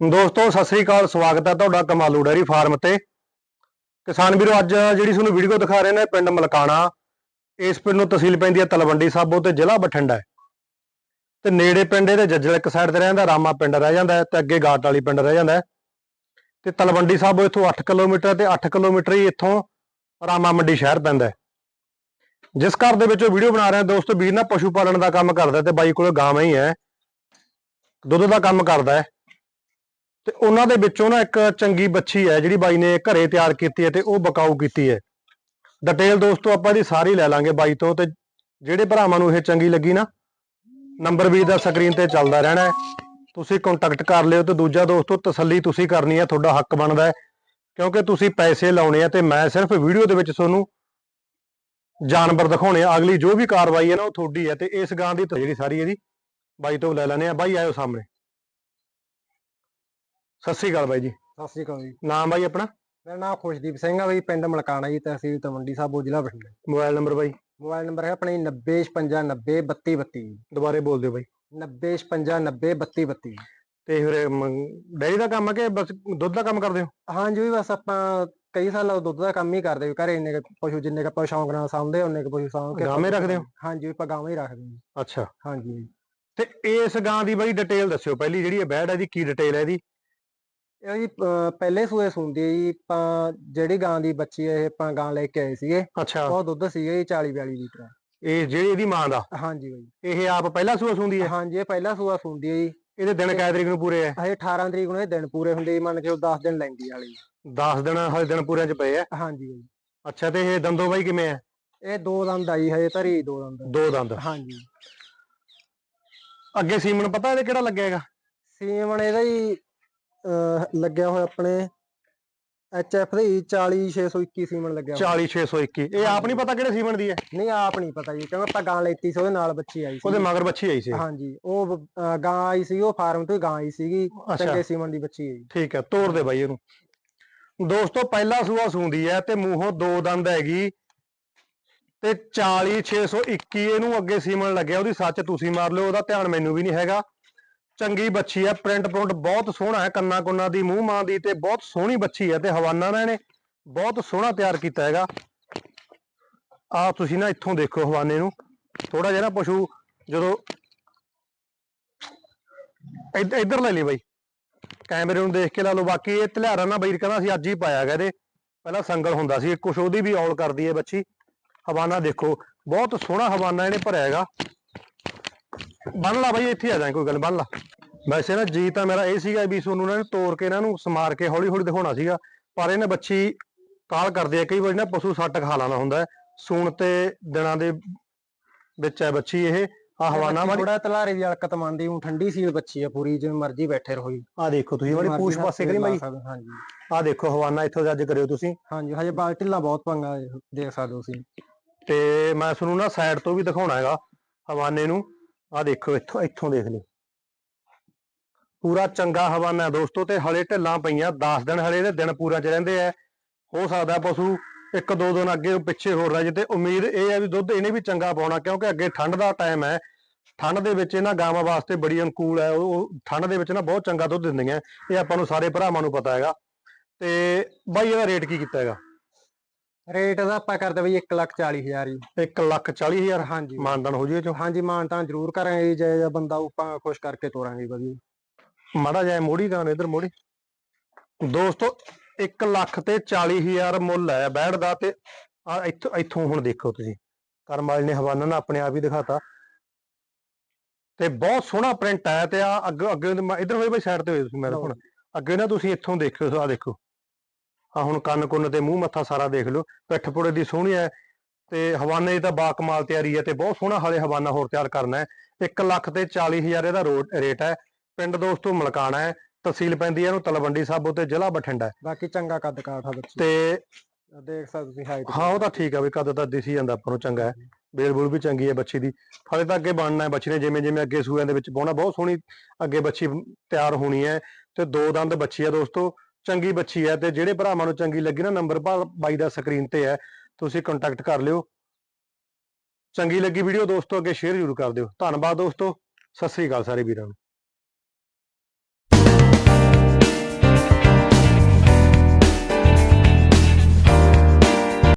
ਦੋਸਤੋ, ਸਤਿ ਸ੍ਰੀ ਅਕਾਲ, ਸਵਾਗਤ ਹੈ ਤੁਹਾਡਾ ਕਮਾਲੂ ਡੈਰੀ ਫਾਰਮ ਤੇ। ਕਿਸਾਨ ਵੀਰੋ, ਅੱਜ ਜਿਹੜੀ ਤੁਹਾਨੂੰ ਵੀਡੀਓ ਦਿਖਾ ਰਹੇ ਨੇ, ਪਿੰਡ ਮਲਕਾਣਾ, ਇਸ ਪਿੰਡ ਨੂੰ ਤਹਿਸੀਲ ਪੈਂਦੀ ਹੈ ਤਲਵੰਡੀ ਸਾਬੋ ਤੇ ਜ਼ਿਲ੍ਹਾ ਬਠਿੰਡਾ ਹੈ। ਤੇ ਨੇੜੇ ਪਿੰਡ ਇਹਦੇ ਜੱਜਲ ਇੱਕ ਸਾਈਡ ਤੇ ਰਹਿੰਦਾ, ਰਾਮਾ ਪਿੰਡ ਰਹਿ ਜਾਂਦਾ ਹੈ ਤੇ ਅੱਗੇ ਗਾਟ ਵਾਲੀ ਪਿੰਡ ਰਹਿ ਜਾਂਦਾ ਹੈ। ਤੇ ਤਲਵੰਡੀ ਸਾਬੋ ਇੱਥੋਂ 8 ਕਿਲੋਮੀਟਰ ਤੇ 8 ਕਿਲੋਮੀਟਰ ਹੀ ਇੱਥੋਂ ਰਾਮਾ ਮੰਡੀ ਸ਼ਹਿਰ ਪੈਂਦਾ ਜਿਸ ਘਰ ਦੇ ਵਿੱਚ ਉਹ ਵੀਡੀਓ ਬਣਾ ਰਹੇ ਦੋਸਤੋ, ਵੀਰ ਨਾ ਪਸ਼ੂ ਪਾਲਣ ਦਾ ਕੰਮ ਕਰਦਾ ਤੇ ਬਾਈ ਕੋਲ ਗਾਵਾਂ ਹੀ ਹੈ। ਦੁੱਧ ਦਾ ਕੰਮ ਕਰਦਾ ਹੈ। ਤੇ ਉਹਨਾਂ ਦੇ ਵਿੱਚੋਂ ਨਾ ਇੱਕ ਚੰਗੀ ਬੱਚੀ ਹੈ ਜਿਹੜੀ ਬਾਈ ਨੇ ਘਰੇ ਤਿਆਰ ਕੀਤੀ ਹੈ ਤੇ ਉਹ ਬਕਾਊ ਕੀਤੀ ਹੈ। ਡਿਟੇਲ ਦੋਸਤੋ ਆਪਾਂ ਇਹਦੀ ਸਾਰੀ ਲੈ ਲਾਂਗੇ ਬਾਈ ਤੋਂ ਤੇ ਜਿਹੜੇ ਭਰਾਵਾਂ ਨੂੰ ਇਹ ਚੰਗੀ ਲੱਗੀ ਨਾ ਨੰਬਰ ਵੀ ਦਾ ਸਕਰੀਨ ਤੇ ਚੱਲਦਾ ਰਹਿਣਾ ਤੁਸੀਂ ਕੰਟੈਕਟ ਕਰ ਲਿਓ ਤੇ ਦੂਜਾ ਦੋਸਤੋ ਤਸੱਲੀ ਤੁਸੀਂ ਕਰਨੀ ਹੈ, ਤੁਹਾਡਾ ਹੱਕ ਬਣਦਾ ਹੈ। ਕਿਉਂਕਿ ਤੁਸੀਂ ਪੈਸੇ ਲਾਉਣੇ ਆ ਤੇ ਮੈਂ ਸਿਰਫ ਵੀਡੀਓ ਦੇ ਵਿੱਚ ਤੁਹਾਨੂੰ ਜਾਨਵਰ ਦਿਖਾਉਣੇ ਆ। ਅਗਲੀ ਜੋ ਵੀ ਕਾਰਵਾਈ ਹੈ ਨਾ ਉਹ ਤੁਹਾਡੀ ਹੈ ਤੇ ਇਸ ਗਾਂ ਦੀ ਜਿਹੜੀ ਸਾਰੀ ਇਹਦੀ ਬਾਈ ਤੋਂ ਲੈ ਲੈਣੇ ਆ। ਬਾਈ ਆਇਓ ਸਾਹਮਣੇ। ਸਤਿ ਸ੍ਰੀ ਅਕਾਲ ਬਾਈ ਜੀ। ਸਤਿ ਸ੍ਰੀ ਅਕਾਲ ਜੀ। ਨਾਮ ਬਾਈ ਆਪਣਾ? ਮੇਰਾ ਨਾਮ ਖੁਸ਼ਦੀਪ ਸਿੰਘ ਆ ਬਈ ਪਿੰਡ ਮਲਕਾਣਾ ਜੀ ਤਹਿਸੀਲ ਤਲਵੰਡੀ ਸਾਬੋ ਜ਼ਿਲ੍ਹਾ ਬਠਿੰਡਾ। ਮੋਬਾਈਲ ਨੰਬਰ ਬਾਈ? ਮੋਬਾਈਲ ਨੰਬਰ ਹੈ ਆਪਣੀ 9055903232 ਦੁਬਾਰੇ ਬੋਲ ਦਿਓ ਬਾਈ। 9055903232 ਤੇ ਫਿਰ ਡੈਰੀ ਦਾ ਕੰਮ ਹੈ ਕਿ ਬਸ ਦੁੱਧ ਦਾ ਕੰਮ ਕਰਦੇ ਹੋ? ਹਾਂਜੀ ਵੀ ਬਸ ਆਪਾਂ ਕਈ ਸਾਲਾਂ ਤੋਂ ਦੁੱਧ ਦਾ ਕੰਮ ਹੀ ਕਰਦੇ ਵੀ ਘਰੇ ਇੰਨੇ ਪਸ਼ੂ ਜਿੰਨੇ ਕੁ ਆਪਾਂ ਸ਼ੌਂਕ ਨਾਲ ਸਾਂਭਦੇ ਉਹਨੇ ਕੁ ਪਸ਼ੂ ਸਾਂਭ ਕੇ ਗਾਵੇਂ ਰੱਖਦੇ ਹੋ? ਹਾਂਜੀ ਆਪਾਂ ਗਾਵਾਂ ਹੀ ਰੱਖਦੇ ਹਾਂ। ਅੱਛਾ। ਹਾਂਜੀ। ਤੇ ਇਸ ਗਾਂ ਦੀ ਬਾਈ ਡਿਟੇਲ ਦੱਸਿਓ। ਪਹਿਲੀ ਜਿਹੜੀ ਇਹ ਬੈਡ ਹੈ ਦੀ ਕੀ ਡਿਟੇਲ ਹੈ ਇਹਦੀ? ਇਹ ਜੀ ਅਹ, ਪਹਿਲੇ ਸੂਏ ਸੁੰਦੀ ਹੈ ਜੀ ਆਪਾਂ ਜਿਹੜੀ ਗਾਂ ਦੀ ਬੱਚੀ ਹੈ ਇਹ ਆਪਾਂ ਗਾਂ ਲੈ ਕੇ ਆਏ ਸੀਗੇ। ਅੱਛਾ। ਉਹ ਦੁੱਧ ਸੀਗਾ ਜੀ 40 42 ਲੀਟਰ। ਇਹ ਜਿਹੜੀ ਇਹਦੀ ਮਾਂ ਦਾ? ਹਾਂਜੀ ਬਈ। ਇਹ ਆਪ ਪਹਿਲਾ ਸੂਆ ਸੁੰਦੀ ਹੈ? ਹਾਂਜੀ ਇਹ ਪਹਿਲਾ ਸੂਆ ਸੁੰਦੀ ਹੈ ਜੀ। ਇਹਦੇ ਦਿਨ ਕੈ ਤਰੀਕ ਨੂੰ ਪੂਰੇ ਹੈ ਹਜੇ 18 ਤਰੀਕ ਨੂੰ ਇਹ ਦਿਨ ਪੂਰੇ ਹੁੰਦੇ ਜੀ ਮੰਨ ਕੇ 10 ਦਿਨ ਲੈਂਦੀ ਵਾਲੀ। 10 ਦਿਨ ਹਲੇ ਦਿਨ ਪੂਰਿਆਂ ਚ ਪਏ ਹੈ ਹਾਂਜੀ ਬਈ। ਅੱਛਾ ਤੇ ਇਹ ਦੰਦੋ ਬਾਈ ਕਿਵੇਂ ਹੈ ਇਹ ਦੋ ਦੰਦ ਆਈ ਹਜੇ ਧਰੀ ਦੋ ਦੰਦ ਦੋ ਦੰਦ। ਹਾਂਜੀ। ਅੱਗੇ ਸੀਮਨ ਪਤਾ ਇਹਦੇ ਕਿਹੜਾ ਲੱਗਿਆ ਹੈਗਾ? ਸੀਮਨ ਇਹਦਾ ਹੀ ਅਹ, ਲੱਗਿਆ ਹੋਇਆ ਆਪਣੇ ਐਚਐਫ ਦੇ 40621 ਸੀਮਨ ਲੱਗਿਆ ਹੋਇਆ। 40621 ਇਹ ਆਪ ਨਹੀਂ ਪਤਾ ਕਿਹੜੇ ਸੀਮਨ ਦੀ ਹੈ? ਨਹੀਂ ਆਪ ਨਹੀਂ ਪਤਾ ਜੀ। ਕਿਉਂਕਿ ਆਪਾਂ ਗਾਂ ਲੈਤੀ ਸੀ ਉਹਦੇ ਨਾਲ ਬੱਚੀ ਆਈ ਸੀ। ਉਹਦੇ ਮਗਰ ਬੱਚੀ ਆਈ ਸੀ। ਹਾਂਜੀ ਉਹ ਅਹ, ਗਾਂ ਆਈ ਸੀ ਉਹ ਫਾਰਮ ਤੋਂ ਹੀ ਗਾਂ ਆਈ ਸੀਗੀ। ਅੱਛਾ। ਚੰਗੇ ਸੀਮਨ ਦੀ ਬੱਚੀ ਹੈ ਜੀ ਠੀਕ ਹੈ ਤੋੜ ਦੇ ਬਾਈ ਇਹਨੂੰ। ਦੋਸਤੋ ਪਹਿਲਾ ਸੂਆ ਸੂੰਦੀ ਹੈ ਤੇ ਮੂੰਹੋਂ ਦੋ ਦੰਦ ਹੈਗੀ। ਤੇ 40621 ਇਹਨੂੰ ਅੱਗੇ ਸੀਮਨ ਲੱਗਿਆ। ਉਹਦੀ ਸੱਚ ਤੁਸੀਂ ਮਾਰ ਲਿਓ ਉਹਦਾ ਧਿਆਨ ਮੈਨੂੰ ਵੀ ਨਹੀਂ ਹੈਗਾ। ਚੰਗੀ ਬੱਚੀ ਹੈ ਪ੍ਰਿੰਟ ਪ੍ਰਿੰਟ ਬਹੁਤ ਸੋਹਣਾ ਹੈ, ਕੰਨਾ ਕੁੰਨਾ ਦੀ, ਮੂੰਹ ਮਾਂ ਦੀ ਤੇ ਬਹੁਤ ਸੋਹਣੀ ਬੱਚੀ ਹੈ ਤੇ ਹਵਾਨਾ ਨਾ ਇਹਨੇ ਬਹੁਤ ਸੋਹਣਾ ਤਿਆਰ ਕੀਤਾ ਹੈਗਾ। ਆ ਤੁਸੀਂ ਨਾ ਇੱਥੋਂ ਦੇਖੋ ਹਵਾਨੇ ਨੂੰ ਥੋੜਾ ਜਿਹਾ ਨਾ ਪਸ਼ੂ ਜਦੋਂ ਇੱਧ- ਇੱਧਰ ਲੈ ਲਈ ਬਾਈ, ਕੈਮਰੇ ਨੂੰ ਦੇਖ ਕੇ ਲਾ ਲਓ, ਬਾਕੀ ਇਹ ਧਲਿਆਰਾ ਨਾ ਬਈ ਕਹਿੰਦਾ ਸੀ ਅੱਜ ਹੀ ਪਾਇਆ ਗਿਆ ਇਹਦੇ, ਪਹਿਲਾਂ ਸੰਗਲ ਹੁੰਦਾ ਸੀ ਕੁਛ ਉਹਦੀ ਵੀ ਔਲ ਕਰਦੀ ਹੈ ਬੱਚੀ ਹਵਾਨਾ ਦੇਖੋ, ਬਹੁਤ ਸੋਹਣਾ ਹਵਾਨਾ ਇਹਨੇ ਭਰਿਆ ਹੈਗਾ। ਬੰਨ ਲਾ ਬਾਈ ਇੱਥੇ ਆ ਜਾਏ ਕੋਈ ਗੱਲ ਬੰਨ ਲਾ। ਵੈਸੇ ਨਾ ਜੀ ਤਾਂ ਮੇਰਾ ਇਹ ਸੀਗਾ ਵੀ ਤੁਹਾਨੂੰ ਨਾ ਤੋੜ ਕੇ ਇਹਨਾਂ ਨੂੰ ਸਮਾਰ ਕੇ ਹੌਲੀ ਹੌਲੀ ਦਿਖਾਉਣਾ ਸੀਗਾ ਪਰ ਇਹਨੇ ਬੱਚੀ ਕਾਲ ਕਰਦੇ ਆ ਕਈ ਵਾਰੀ ਨਾ ਪਸ਼ੂ ਸੱਟ ਖਾ ਲਾਣਾ ਹੁੰਦਾ ਹੈ। ਸੂਣ ਤੇ ਦਿਨਾਂ ਦੇ ਵਿੱਚ ਹੈ ਬੱਚੀ ਇਹ ਆ ਹਵਾਨਾ ਵਾਲੀ ਥੋੜਾ ਤਲਾਰੇ ਦੀ ਹਲਕਤ ਮੰਨਦੀ ਹੂੰ ਠੰਡੀ ਸੀਲ ਬੱਚੀ ਆ ਪੂਰੀ ਜਿਵੇਂ ਮਰਜ਼ੀ ਬੈਠੇ ਰਹੋ ਜੀ। ਆ ਦੇਖੋ ਤੁਸੀਂ ਵਾਲੀ ਮਰਜ਼ੀ ਪੂਛ ਪਾਸੇ ਕਰੀ ਹਾਂਜੀ। ਆ ਦੇਖੋ ਹਵਾਨਾ ਇੱਥੋਂ ਜੱਜ ਕਰਿਓ ਤੁਸੀਂ। ਹਾਂਜੀ ਹਜੇ ਬਾਲ ਢਿੱਲਾ ਬਹੁਤ ਪੰਗਾ ਦੇਖ ਸਕਦੇ ਹੋ ਤੁਸੀਂ। ਤੇ ਮੈਂ ਤੁਹਾਨੂੰ ਨਾ ਸਾਈਡ ਤੋਂ ਵੀ ਦਿਖਾਉਣਾ ਹੈਗਾ ਹਵਾਨੇ ਨੂੰ। ਆ ਦੇਖੋ, ਇੱਥੋਂ ਇੱਥੋਂ ਦੇਖ ਲਿਓ। ਪੂਰਾ ਚੰਗਾ ਹਵਾਨਾ ਹੈ ਦੋਸਤੋ, ਤੇ ਹਲੇ ਢਿੱਲਾਂ ਪਈਆਂ। 10 ਦਿਨ ਹਲੇ ਇਹਦੇ ਦਿਨ ਪੂਰਾ ਚ ਰਹਿੰਦੇ ਆ। ਹੋ ਸਕਦਾ ਪਸ਼ੂ ਇੱਕ ਦੋ ਦਿਨ ਅੱਗੇ ਪਿੱਛੇ ਹੋਰ ਰਹਿ ਜੇ, ਤੇ ਉਮੀਦ ਇਹ ਹੈ ਵੀ ਦੁੱਧ ਇਹਨੇ ਵੀ ਚੰਗਾ ਪਾਉਣਾ, ਕਿਉਂਕਿ ਅੱਗੇ ਠੰਡ ਦਾ ਟਾਈਮ ਹੈ। ਠੰਡ ਦੇ ਵਿੱਚ ਇਹਨਾਂ ਗਾਵਾਂ ਵਾਸਤੇ ਬੜੀ ਅਨੁਕੂਲ ਹੈ। ਉਹ ਠੰਡ ਦੇ ਵਿੱਚ ਨਾ ਬਹੁਤ ਚੰਗਾ ਦੁੱਧ ਦਿੰਦੀਆਂ। ਇਹ ਆਪਾਂ ਨੂੰ ਸਾਰੇ ਭਰਾਵਾਂ ਨੂੰ ਪਤਾ ਹੈਗਾ। ਤੇ ਬਾਈ, ਇਹਦਾ ਰੇਟ ਕੀ ਕੀਤਾ ਹੈਗਾ? ਰੇਟ ਦਾ ਆਪਾਂ ਕਰਦੇ ਬਈ 140000 ਜੀ। 1 ਲੱਖ 40 ਹਜ਼ਾਰ ਹਾਂਜੀ। ਮਾਨਦਾਨ ਹੋ ਜੇ ਚੋ। ਹਾਂਜੀ ਮਾਨ ਤਾਂ ਜ਼ਰੂਰ ਕਰਾਂਗੇ ਜੀ, ਜੇ ਜੇ ਬੰਦਾ ਆਪਾਂ ਖੁਸ਼ ਕਰਕੇ ਤੋਰਾਂਗੇ ਵਧੀਆ। ਮਾੜਾ ਜਿਹਾ ਮੋੜੀ ਗਾਣ ਇਧਰ ਮੋੜੀ। ਦੋਸਤੋ 1 ਲੱਖ ਤੇ 40 ਹਜ਼ਾਰ ਮੁੱਲ ਹੈ ਬੈੜ ਦਾ ਤੇ ਆ ਇੱਥੋਂ ਇੱਥੋਂ ਹੁਣ ਦੇਖੋ ਤੁਸੀਂ। ਕਰਮ ਵਾਲੇ ਨੇ ਹਵਾਨਾ ਨਾ ਆਪਣੇ ਆਪ ਹੀ ਦਿਖਾਤਾ। ਤੇ ਬਹੁਤ ਸੋਹਣਾ ਪ੍ਰਿੰਟ ਹੈ ਤੇ ਆ ਅੱਗੇ ਅੱਗੇ ਇਧਰ ਹੋਏ ਬਈ ਸਾਈਡ ਤੇ ਹੋਏ ਤੁਸੀਂ ਮੇਰੇ ਹੁਣ ਅੱਗੇ ਨਾ ਤੁਸੀਂ ਇੱਥੋਂ ਦੇਖਿਓ ਆ ਦੇਖੋ। ਆ ਹੁਣ ਕੰਨ ਕੁੰਨ ਤੇ ਮੂੰਹ ਮੱਥਾ ਸਾਰਾ ਦੇਖ ਲਓ ਪਿੱਠ ਪੁੜੇ ਦੀ ਸੋਹਣੀ ਹੈ ਤੇ ਹਵਾਨੇ ਦੀ ਤਾਂ ਬਾ ਕਮਾਲ ਤਿਆਰੀ ਹੈ ਤੇ ਬਹੁਤ ਸੋਹਣਾ ਹਾਲੇ ਹਵਾਨਾ ਹੋਰ ਤਿਆਰ ਕਰਨਾ ਹੈ 1 ਲੱਖ ਤੇ 40 ਹਜ਼ਾਰ ਇਹਦਾ ਰੇਟ ਹੈ ਪਿੰਡ ਦੋਸਤੋ ਮਲਕਾਣਾ ਹੈ ਤਹਿਸੀਲ ਪੈਂਦੀ ਹੈ ਇਹਨੂੰ ਤਲਵੰਡੀ ਸਾਬੋ ਤੇ ਜ਼ਿਲ੍ਹਾ ਬਠਿੰਡਾ ਬਾਕੀ ਚੰਗਾ ਕੱਦ ਕਾਠ ਆ ਬੱਚੀ। ਤੇ ਦੇਖ ਸਕਦੇ ਤੁਸੀਂ ਹਾਈਟ ਹਾਂ ਉਹ ਤਾਂ ਠੀਕ ਆ ਵੀ ਕਦ ਤਾਂ ਦਿਸੀ ਜਾਂਦਾ ਆਪਾਂ ਨੂੰ ਚੰਗਾ ਹੈ ਬੇਲ ਬੂਲ ਵੀ ਚੰਗੀ ਹੈ ਬੱਚੀ ਦੀ। ਹਾਲੇ ਤਾਂ ਅੱਗੇ ਬਣਨਾ ਹੈ ਬੱਚੀ ਨੇ ਜਿਵੇਂ ਜਿਵੇਂ ਅੱਗੇ ਸੂਆਂ ਦੇ ਵਿੱਚ ਪਾਉਣਾ ਬਹੁਤ ਸੋਹਣੀ ਅੱਗੇ ਬੱਚੀ ਤਿਆਰ ਹੋਣੀ ਹੈ ਤੇ ਦੋ ਦੰਦ ਬੱਚੀ ਹੈ ਦੋਸਤੋ ਚੰਗੀ ਬੱਚੀ ਹੈ ਤੇ ਜਿਹੜੇ ਭਰਾਵਾਂ ਨੂੰ ਚੰਗੀ ਲੱਗੀ ਨਾ ਨੰਬਰ ਬਾਈ ਦਾ ਸਕਰੀਨ ਤੇ ਹੈ, ਤੁਸੀਂ ਕੰਟੈਕਟ ਕਰ ਲਿਓ। ਚੰਗੀ ਲੱਗੀ ਵੀਡੀਓ ਦੋਸਤੋ, ਅੱਗੇ ਸ਼ੇਅਰ ਜ਼ਰੂਰ ਕਰ ਦਿਓ। ਧੰਨਵਾਦ ਦੋਸਤੋ, ਸਤਿ ਸ੍ਰੀ ਅਕਾਲ ਸਾਰੇ ਵੀਰਾਂ ਨੂੰ।